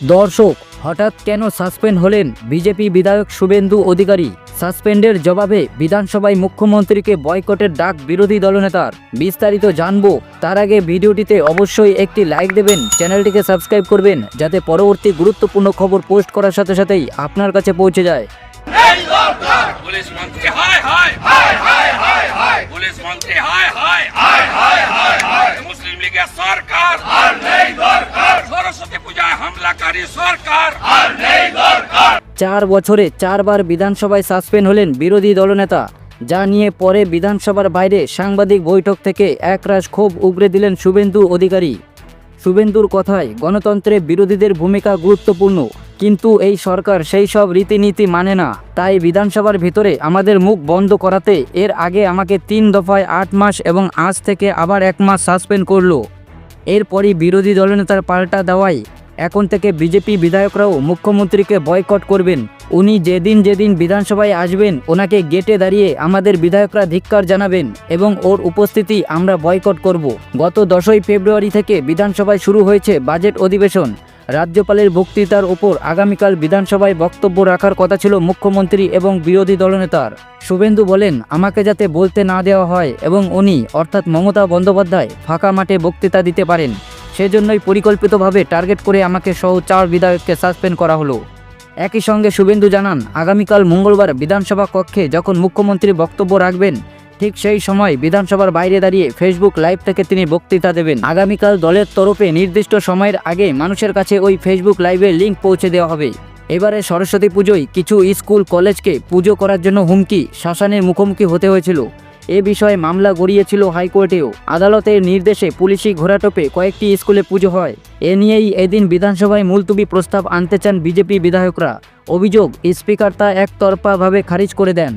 দর্শক, হঠাৎ কেন সাসপেন্ড হলেন বিজেপি বিধায়ক শুভেন্দু অধিকারী? সাসপেন্ডের জবাবে বিধানসভায় মুখ্যমন্ত্রীকে বয়কটের ডাক বিরোধী দলনেতার। বিস্তারিত জানব। তার আগে ভিডিওটিতে অবশ্যই একটি লাইক দেবেন, চ্যানেলটিকে সাবস্ক্রাইব করবেন, যাতে পরবর্তী গুরুত্বপূর্ণ খবর পোস্ট করার সাথে সাথেই আপনার কাছে পৌঁছে যায়। সরকার! সরস্বতী পূজায় হামলাকারী সরকার। আর নেই দরকার। চার বছরে চারবার বিধানসভায় সাসপেন্ড হলেন বিরোধী দলনেতা। যা নিয়ে পরে বিধানসভার বাইরে সাংবাদিক বৈঠক থেকে একরাশ ক্ষোভ উগরে দিলেন শুভেন্দু অধিকারী। শুভেন্দুর কথায় গণতন্ত্রে বিরোধীদের ভূমিকা গুরুত্বপূর্ণ কিন্তু এই সরকার সেই সব রীতিনীতি মানে না। তাই বিধানসভার ভিতরে আমাদের মুখ বন্ধ করাতে এর আগে আমাকে তিন দফায় আট মাস এবং আজ থেকে আবার এক মাস সাসপেন্ড করল। এরপরই বিরোধী দলনেতার পাল্টা দেওয়ায় এখন থেকে বিজেপি বিধায়করাও মুখ্যমন্ত্রীকে বয়কট করবেন। উনি যেদিন যেদিন বিধানসভায় আসবেন, ওনাকে গেটে দাঁড়িয়ে আমাদের বিধায়করা ধিক্কার জানাবেন এবং ওর উপস্থিতি আমরা বয়কট করব। গত দশই ফেব্রুয়ারি থেকে বিধানসভায় শুরু হয়েছে বাজেট অধিবেশন। রাজ্যপালের বক্তৃতার ওপর আগামীকাল বিধানসভায় বক্তব্য রাখার কথা ছিল মুখ্যমন্ত্রী এবং বিরোধী দলনেতার। শুভেন্দু বলেন, আমাকে যাতে বলতে না দেওয়া হয় এবং উনি, অর্থাৎ মমতা বন্দ্যোপাধ্যায়, ফাঁকা মাঠে বক্তৃতা দিতে পারেন। সেজন্যই পরিকল্পিতভাবে টার্গেট করে আমাকে সহ চার বিধায়ককে সাসপেন্ড করা হলো। একই সঙ্গে শুভেন্দু জানান, আগামীকাল মঙ্গলবার বিধানসভা কক্ষে যখন মুখ্যমন্ত্রী বক্তব্য রাখবেন, ঠিক সেই সময় বিধানসভার বাইরে দাঁড়িয়ে ফেসবুক লাইভ থেকে তিনি বক্তৃতা দেবেন। আগামীকাল দলের তরফে নির্দিষ্ট সময়ের আগে মানুষের কাছে ওই ফেসবুক লাইভের লিঙ্ক পৌঁছে দেওয়া হবে। এবারে সরস্বতী পুজোয় কিছু স্কুল, কলেজকে পুজো করার জন্য হুমকি শাসনের মুখোমুখি হতে হয়েছিল। এ বিষয়ে মামলা গড়িয়েছিল হাইকোর্টেও। আদালতের নির্দেশে পুলিশি ঘোরাটোপে কয়েকটি স্কুলে পুজো হয়। এ নিয়েই এদিন বিধানসভায় মুলতুবি প্রস্তাব আনতে চান বিজেপি বিধায়করা। অভিযোগ, স্পিকার তা একতরফাভাবে খারিজ করে দেন।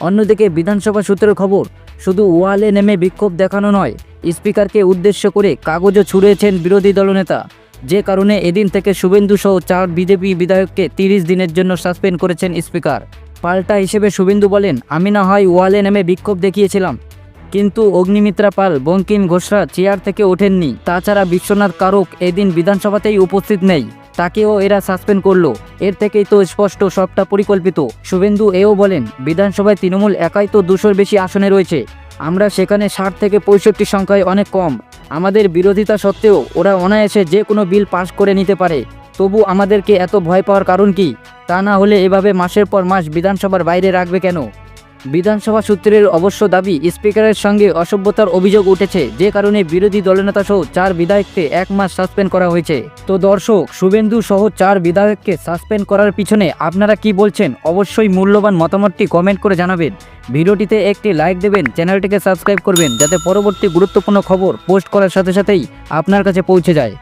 অন্যদিকে বিধানসভা সূত্রের খবর, শুধু ওয়ালে নেমে বিক্ষোভ দেখানো নয়, স্পিকারকে উদ্দেশ্য করে কাগজও ছুড়েছেন বিরোধী দলনেতা। যে কারণে এদিন থেকে শুভেন্দু সহ চার বিজেপি বিধায়ককে তিরিশ দিনের জন্য সাসপেন্ড করেছেন স্পিকার। পাল্টা হিসেবে শুভেন্দু বলেন, আমি না হয় ওয়ালে নেমে বিক্ষোভ দেখিয়েছিলাম। কিন্তু অগ্নিমিত্রা পাল, বঙ্কিম ঘোষরা চেয়ার থেকে ওঠেননি। তাছাড়া বিশ্বনাথ কারক এদিন বিধানসভাতেই উপস্থিত নেই। তাকেও এরা সাসপেন্ড করল। এর থেকেই তো স্পষ্ট, সবটা পরিকল্পিত। শুভেন্দু এও বলেন, বিধানসভায় তৃণমূল একাই তো দুশোর বেশি আসনে রয়েছে। আমরা সেখানে ষাট থেকে পঁয়ষট্টি সংখ্যায় অনেক কম। আমাদের বিরোধিতা সত্ত্বেও ওরা অনায়াসে যে কোনো বিল পাশ করে নিতে পারে। তবু আমাদেরকে এত ভয় পাওয়ার কারণ কি? তা না হলে এভাবে মাসের পর মাস বিধানসভার বাইরে রাখবে কেন? বিধানসভা সূত্রের অবশ্য দাবি, স্পিকারের সঙ্গে অসভ্যতার অভিযোগ উঠেছে। যে কারণে বিরোধী দলনেতা সহ চার বিধায়ককে এক মাস সাসপেন্ড করা হয়েছে। তো দর্শক, শুভেন্দু সহ চার বিধায়ককে সাসপেন্ড করার পিছনে আপনারা কি বলছেন? অবশ্যই মূল্যবান মতামতটি কমেন্ট করে জানাবেন। ভিডিওটিতে একটি লাইক দেবেন, চ্যানেলটিকে সাবস্ক্রাইব করবেন, যাতে পরবর্তী গুরুত্বপূর্ণ খবর পোস্ট করার সাথে সাথেই আপনার কাছে পৌঁছে যায়।